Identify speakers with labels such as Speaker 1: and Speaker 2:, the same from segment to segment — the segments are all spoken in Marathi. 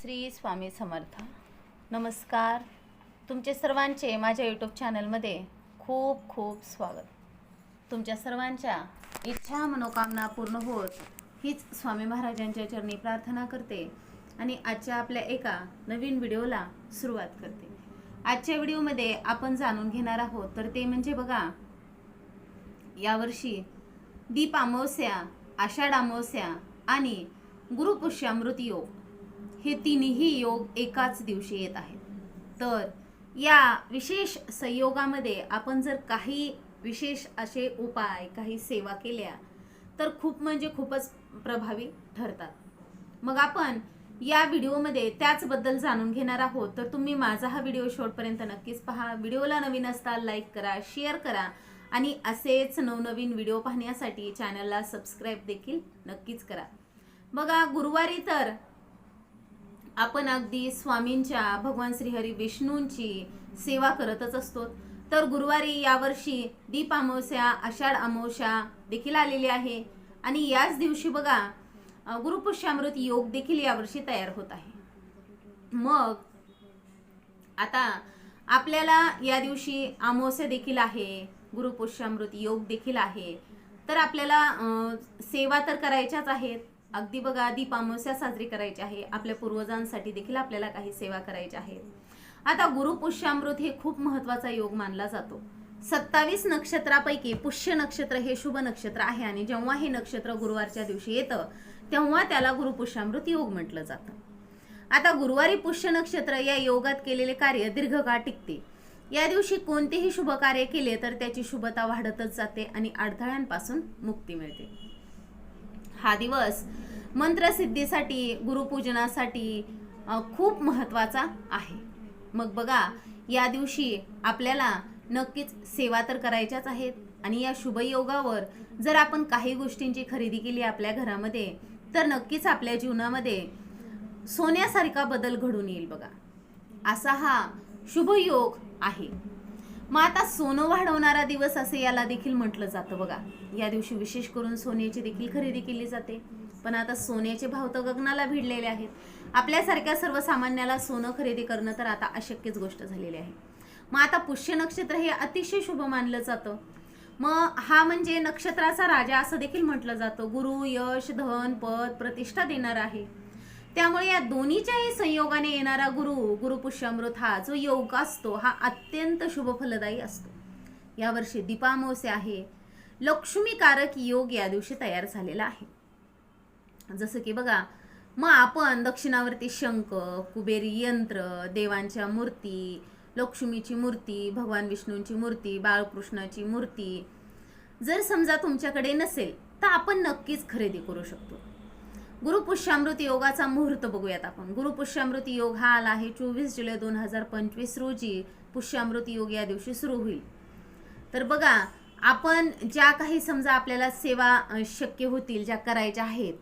Speaker 1: श्री स्वामी समर्थ. नमस्कार. तुमचे सर्वांचे माझ्या यूट्यूब चॅनलमध्ये खूप खूप स्वागत. तुमच्या सर्वांच्या इच्छा मनोकामना पूर्ण होत हीच स्वामी महाराजांच्या चरणी प्रार्थना करते आणि आजच्या आपल्या एका नवीन व्हिडिओला सुरुवात करते. आजच्या व्हिडिओमध्ये आपण जाणून घेणार आहोत तर ते म्हणजे बघा यावर्षी दीप अमावस्या आषाढ अमावस्या आणि गुरुपुष्यामृत योग. हे तिन्ही योग एकाच दिवशी येत आहेत. तर या विशेष संयोगामध्ये आपण जर काही विशेष असे उपाय काही सेवा केल्या तर खूप म्हणजे खूपच प्रभावी ठरतात. मग आपण या व्हिडिओमध्ये त्याचबद्दल जाणून घेणार आहोत. तर तुम्ही माझा हा व्हिडिओ शेवटपर्यंत नक्कीच पहा. व्हिडिओला नवीन असताल लाईक करा शेअर करा आणि असेच नवनवीन व्हिडिओ पाहण्यासाठी चॅनलला सबस्क्राईब देखील नक्कीच करा. बघा गुरुवारी तर आपण अगदी स्वामींच्या भगवान श्रीहरी विष्णूंची सेवा करतच असतो. तर गुरुवारी यावर्षी दीप अमावस्या आषाढ अमावस्या देखील आलेली आहे. आणि याच दिवशी बघा गुरुपुष्यामृत योग देखील यावर्षी तयार होत आहे. मग आता आपल्याला या दिवशी अमावस्या देखील आहे गुरुपुष्यामृत योग देखील आहे. तर आपल्याला सेवा तर करायच्याच आहेत अगदी बघा आधी पामोस्या साजरी करायची आहे. आपल्या पूर्वजांसाठी देखील आपल्याला काही सेवा करायच्या आहेत आता गुरुपुष्यामृत हे खूप महत्त्वाचा योग मानला जातो. सत्तावीस नक्षत्रापैकी पुष्य नक्षत्र हे शुभ नक्षत्र आहे आणि जेव्हा हे नक्षत्र गुरुवारच्या दिवशी येतं तेव्हा त्याला गुरुपुष्यामृत योग म्हटलं जातं. आता गुरुवारी पुष्य नक्षत्र या योगात केलेले कार्य दीर्घकाळ टिकते. या दिवशी कोणतेही शुभ कार्य केले तर त्याची शुभता वाढतच जाते आणि अडथळ्यांपासून मुक्ती मिळते. हा दिवस मंत्रसिद्धीसाठी गुरुपूजनासाठी खूप महत्त्वाचा आहे. मग बघा या दिवशी आपल्याला नक्कीच सेवा तर करायच्याच आहेत आणि या शुभयोगावर जर आपण काही गोष्टींची खरेदी केली आपल्या घरामध्ये तर नक्कीच आपल्या जीवनामध्ये सोन्यासारखा बदल घडून येईल बघा. असा हा शुभयोग आहे. मग आता सोनं वाढवणारा दिवस असे याला देखील म्हटलं जातं बघा. या दिवशी विशेष करून सोन्याची देखील खरेदी केली जाते. पण आता सोन्याचे भाव तर गगनाला भिडलेले आहेत. आपल्यासारख्या सर्वसामान्याला सोनं खरेदी करणं तर आता अशक्यच गोष्ट झालेली आहे. मग आता पुष्य नक्षत्र हे अतिशय शुभ मानलं जातं. मग हा म्हणजे नक्षत्राचा राजा असं देखील म्हटलं जातं. गुरु यश धन पद प्रतिष्ठा देणार आहे. त्यामुळे या दोन्हीच्याही संयोगाने येणारा गुरु गुरुपुष्यामृत हा जो योग असतो हा अत्यंत शुभ फलदायी असतो. यावर्षी दीपामोसे आहे. लक्ष्मीकारक योग या दिवशी तयार झालेला आहे. जसं की बघा मग आपण दक्षिणावरती शंख कुबेरी यंत्र देवांच्या मूर्ती लक्ष्मीची मूर्ती भगवान विष्णूंची मूर्ती बाळकृष्णाची मूर्ती जर समजा तुमच्याकडे नसेल तर आपण नक्कीच खरेदी करू शकतो. गुरुपुष्यामृत योगाचा मुहूर्त बघूयात आपण. गुरुपुष्यामृत योग हा आला आहे चोवीस जुलै दोन हजार पंचवीस रोजी. पुष्यामृत योग या दिवशी सुरू होईल. तर बघा आपण ज्या काही समजा आपल्याला सेवा शक्य होतील ज्या करायच्या आहेत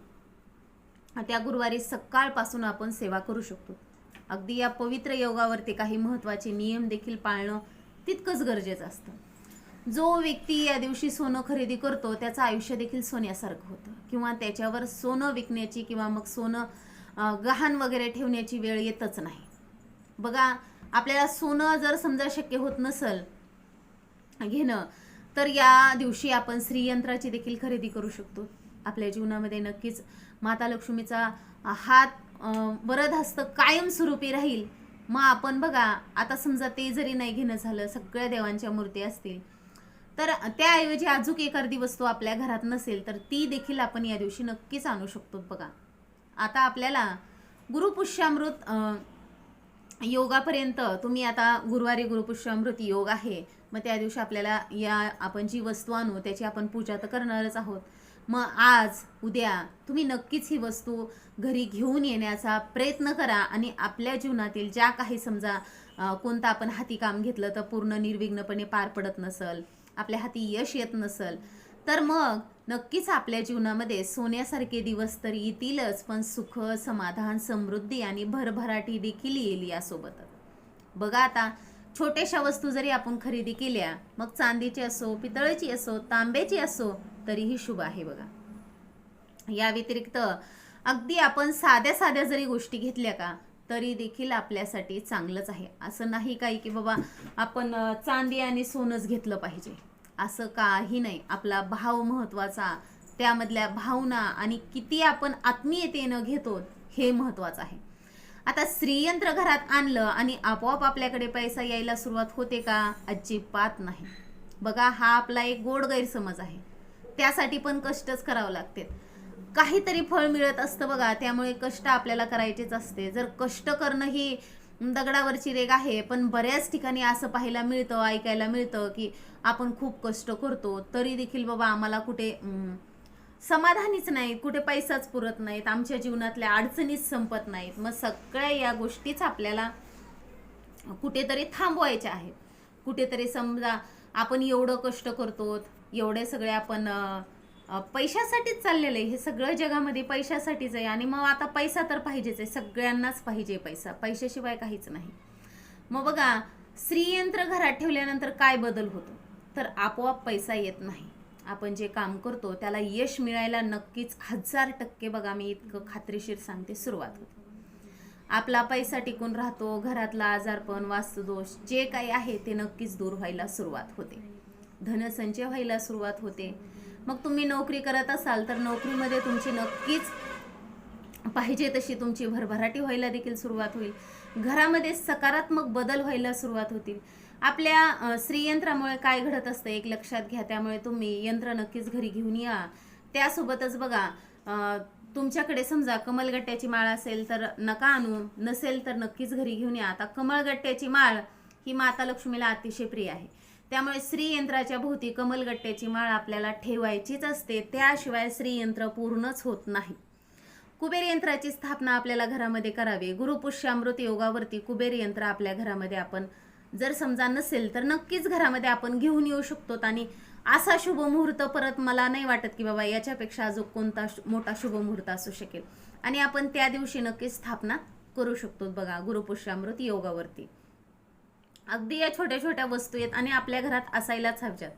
Speaker 1: त्या गुरुवारी सकाळपासून आपण सेवा करू शकतो. अगदी या पवित्र योगावरती काही महत्त्वाचे नियम देखील पाळणं तितकंच गरजेचं असतं. जो व्यक्ती या दिवशी सोनं खरेदी करतो त्याचं आयुष्य देखील सोन्यासारखं होतं. किंवा त्याच्यावर सोनं विकण्याची किंवा मग सोनं गहाण वगैरे ठेवण्याची वेळ येतच नाही. बघा आपल्याला सोनं जर समजा शक्य होत नसल घेणं तर या दिवशी आपण श्रीयंत्राची देखील खरेदी करू शकतो. आपल्या जीवनामध्ये नक्कीच माता लक्ष्मीचा हात अं, वरद हस्त कायमस्वरूपी राहील. मग आपण बघा आता समजा ते जरी नाही घेणं झालं सगळ्या देवांच्या मूर्ती असतील तर त्याऐवजी अजूक एखादी वस्तू आपल्या घरात नसेल तर ती देखील आपण या दिवशी नक्कीच आणू शकतो बघा. आता आपल्याला गुरुपुष्यामृत योगापर्यंत तुम्ही आता गुरुवारी गुरुपुष्यामृत योग आहे मग त्या दिवशी आपल्याला या आपण जी वस्तू आणू त्याची आपण पूजा तर करणारच आहोत. मग आज उद्या तुम्ही नक्कीच ही वस्तू घरी घेऊन येण्याचा प्रयत्न करा आणि आपल्या जीवनातील ज्या काही समजा कोणतं आपण हाती काम घेतलं तर पूर्ण निर्विघ्नपणे पार पडत नसल आपल्या हाती यश येत नसल तर मग नक्कीच आपल्या जीवनामध्ये सोन्यासारखे दिवस तर येतीलच पण सुख समाधान समृद्धी आणि भरभराटी देखील येईल यासोबतच. बघा आता छोट्याशा वस्तू जरी आपण खरेदी केल्या मग चांदीची असो पितळेची असो तांब्याची असो तरीही शुभ आहे बघा. या व्यतिरिक्त अगदी आपण साध्या साध्या जरी गोष्टी घेतल्या का तरी देखील आपल्यासाठी चांगलंच आहे. असं नाही काही की बाबा आपण चांदी आणि सोनंच घेतलं पाहिजे. असं काही नाही. आपला भाव महत्त्वाचा त्यामधल्या भावना आणि किती आपण आत्मीयतेनं घेतो हे महत्त्वाचं आहे. आता श्रीयंत्र घरात आणलं आणि आपोआप आपल्याकडे पैसा यायला सुरुवात होते का? अजिबात नाही. बघा हा आपला एक गोड गैरसमज आहे. त्यासाठी पण कष्टच करावं लागते. काहीतरी फळ मिळत असतं बघा त्यामुळे कष्ट आपल्याला करायचेच असते. जर कष्ट करणं ही दगडावरची रेग आहे पण बऱ्याच ठिकाणी असं पाहायला मिळतं ऐकायला मिळतं की आपण खूप कष्ट करतो. तरी देखील बाबा आम्हाला कुठे समाधानीच नाहीत कुठे पैसाच पुरत नाहीत आमच्या जीवनातल्या अडचणीच संपत नाहीत. मग सगळ्या या गोष्टीच आपल्याला कुठेतरी थांबवायच्या आहेत. कुठेतरी समजा आपण एवढं कष्ट करतो एवढे सगळे आपण पैशासाठीच चाललेलं आहे. हे सगळं जगामध्ये पैशासाठीच आहे. आणि मग आता पैसा तर पाहिजेच आहे. सगळ्यांनाच पाहिजे पैसा. पैशाशिवाय काहीच नाही. मग बघा स्त्रीयंत्र घरात ठेवल्यानंतर काय बदल होतो? तर आपोआप पैसा येत नाही. आपण जे काम करतो त्याला यश मिळायला नक्कीच हजार टक्के बघा मी इतकं खात्रीशीर सांगते सुरुवात होते. आपला पैसा टिकून राहतो घरातला आजारपण वास्तुदोष जे काही आहे ते नक्कीच दूर व्हायला सुरुवात होते. धनसंचय व्हायला सुरुवात होते. मग तुम्ही नोकरी करत असाल तर नोकरीमध्ये तुमची नक्कीच पाहिजे तशी तुमची भरभराटी व्हायला देखील सुरुवात होईल. घरामध्ये सकारात्मक बदल व्हायला सुरुवात होतील. आपल्या स्त्रीयंत्रामुळे श्रीयंत्रामुळे काय घडत असतं एक लक्षात घ्या. त्यामुळे तुम्ही यंत्र नक्कीच घरी घेऊन या. त्यासोबतच बघा तुमच्याकडे समजा कमलगट्ट्याची माळ असेल तर नका आणू. नसेल तर नक्कीच घरी घेऊन या. आता कमळगट्ट्याची माळ ही माता लक्ष्मीला अतिशय प्रिय आहे. त्यामुळे श्रीयंत्राच्या भोवती कमलगट्ट्याची माळ आपल्याला ठेवायचीच असते. त्याशिवाय श्रीयंत्र पूर्णच होत नाही. कुबेर यंत्राची स्थापना आपल्याला घरामध्ये करावी. गुरुपुष्यामृत योगावरती कुबेर यंत्र आपल्या घरामध्ये आपण जर समजा नसेल तर नक्कीच घरामध्ये आपण घेऊन येऊ शकतो. आणि असा शुभ मुहूर्त परत मला नाही वाटत की बाबा याच्यापेक्षा अजून कोणता मोठा शुभ मुहूर्त असू शकेल. आणि आपण त्या दिवशी नक्कीच स्थापना करू शकतो बघा गुरुपुष्यामृत योगावरती. अगदी या छोट्या छोट्या वस्तू आहेत आणि आपल्या घरात असायलाच हव्यात.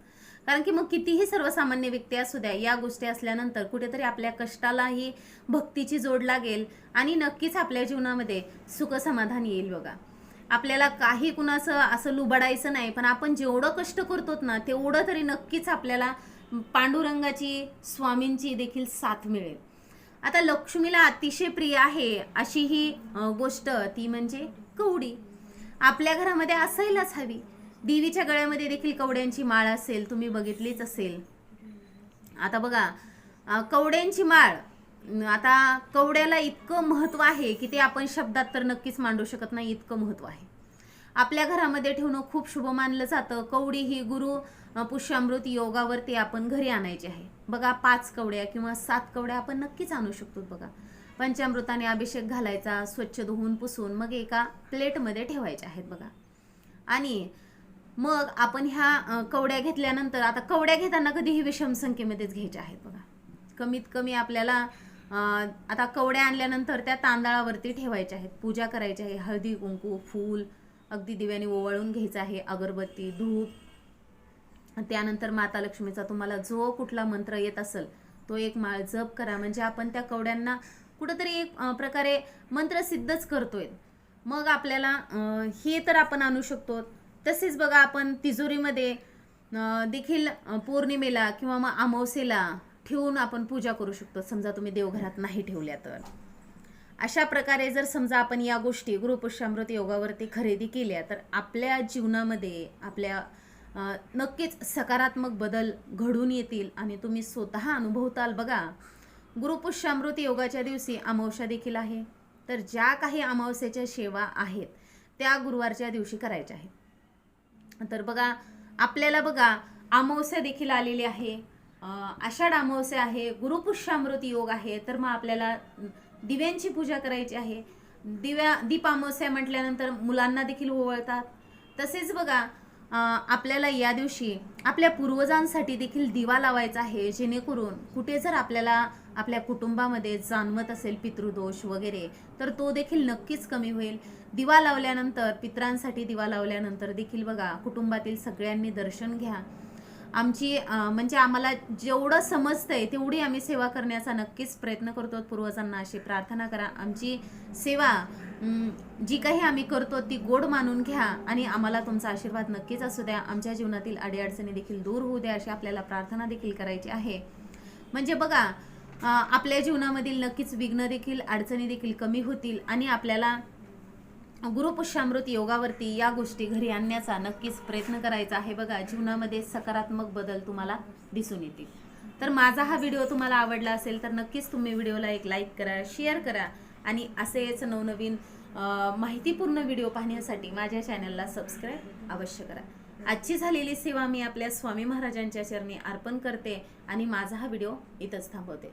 Speaker 1: कारण की मग कितीही सर्वसामान्य व्यक्ती असू द्या या गोष्टी असल्यानंतर कुठेतरी आपल्या कष्टालाही भक्तीची जोड लागेल आणि नक्कीच आपल्या जीवनामध्ये सुख समाधान येईल बघा. आपल्याला काही कुणाचं असं लुबाडायचं नाही पण आपण जेवढं कष्ट करतो ना तेवढं तरी नक्कीच आपल्याला पांडुरंगाची स्वामींची देखील साथ मिळेल. आता लक्ष्मीला अतिशय प्रिय आहे अशी ही गोष्ट ती म्हणजे कवडी. आपल्या घरामध्ये असायलाच हवी. देवीच्या गळ्यामध्ये देखील कवड्यांची माळ असेल तुम्ही बघितलीच असेल. आता बघा कवड्यांची माळ आता कवड्याला इतकं महत्त्व आहे की ते आपण शब्दात तर नक्कीच मांडू शकत नाही इतकं महत्त्व आहे. आपल्या घरामध्ये ठेवणं खूप शुभ मानलं जातं. कवडी ही गुरु पुष्यामृत योगावरती आपण घरी आणायची आहे. बघा पाच कवड्या किंवा सात कवड्या आपण नक्कीच आणू शकतो बघा. पंचामृताने अभिषेक घालायचा स्वच्छ धुवून पुसून मग एका प्लेटमध्ये ठेवायच्या आहेत बघा. आणि मग आपण ह्या कवड्या घेतल्यानंतर आता कवड्या घेताना कधीही विषम संख्येमध्येच घ्यायच्या आहेत बघा. कमीत कमी आपल्याला आता कवड्या आणल्यानंतर त्या तांदळावरती ठेवायच्या आहेत. पूजा करायची आहे. हळदी कुंकू फूल अगदी दिव्याने ओवाळून घ्यायचं आहे. अगरबत्ती धूप. त्यानंतर माता लक्ष्मीचा तुम्हाला जो कुठला मंत्र येत असेल तो एक माळ जप करा. म्हणजे आपण त्या कवड्यांना कुठंतरी एक प्रकारे मंत्र सिद्धच करतोय. मग आपल्याला हे तर आपण आणू शकतो. तसेच बघा आपण तिजोरीमध्ये देखील पौर्णिमेला किंवा मग अमावस्येला ठेवून आपण पूजा करू शकतो. समजा तुम्ही देवघरात नाही ठेवल्या तर. अशा प्रकारे जर समजा आपण या गोष्टी गृहपुष्यामृत योगावरती खरेदी केल्या तर आपल्या जीवनामध्ये आपल्या नक्कीच सकारात्मक बदल घडून येतील आणि तुम्ही स्वतः अनुभवताल बघा. गुरुपुष्यामृत योगाच्या दिवशी अमावस्या देखील आहे. तर ज्या काही अमावस्याच्या सेवा आहेत त्या गुरुवारच्या दिवशी करायच्या आहेत. तर बघा आपल्याला बघा अमावस्या देखील आलेली आहे. आषाढ अमावस्या आहे गुरुपुष्यामृत योग आहे तर मग आपल्याला दिव्यांची पूजा करायची आहे. दिव्या दीप अमावस्या म्हटल्यानंतर मुलांना देखील ओवळतात. तसेच बघा आपल्याला या दिवशी आपल्या पूर्वजांसाठी देखील दिवा लावायचा आहे जेणेकरून कुठे जर आपल्याला आपल्या कुटुंबामध्ये जाणवत असेल पितृदोष वगैरे तर तो देखील नक्कीच कमी होईल. दिवा लावल्यानंतर पितरांसाठी दिवा लावल्यानंतर देखील बघा कुटुंबातील सगळ्यांनी दर्शन घ्या. आमची म्हणजे आम्हाला जेवढं समजतंय तेवढी आम्ही सेवा करण्याचा नक्कीच प्रयत्न करतो. पूर्वजांना अशी प्रार्थना करा. आमची सेवा जी काही आम्ही करतो ती गोड मानून घ्या आणि आम्हाला तुमचा आशीर्वाद नक्कीच असू द्या. आमच्या जीवनातील अडीअडचणी देखील दूर होऊ द्या अशी आपल्याला प्रार्थना देखील करायची आहे. म्हणजे बघा आपल्या जीवनामधील नक्कीच विघ्न देखील अडचणी देखील कमी होतील आणि आपल्याला गुरुपुष्यामृत योगावरती या गोष्टी घरी आणण्याचा नक्कीच प्रयत्न करायचा आहे. बघा जीवनामध्ये सकारात्मक बदल तुम्हाला दिसून येतील. तर माझा हा व्हिडिओ तुम्हाला आवडला असेल तर नक्कीच तुम्ही व्हिडिओला एक लाईक करा शेअर करा आणि असेच नवनवीन माहितीपूर्ण व्हिडिओ पाहण्यासाठी माझ्या चॅनलला सबस्क्राईब अवश्य करा. आजची झालेली सेवा मी आपल्या स्वामी महाराजांच्या चरणी अर्पण करते आणि माझा हा व्हिडिओ इथंच थांबवते.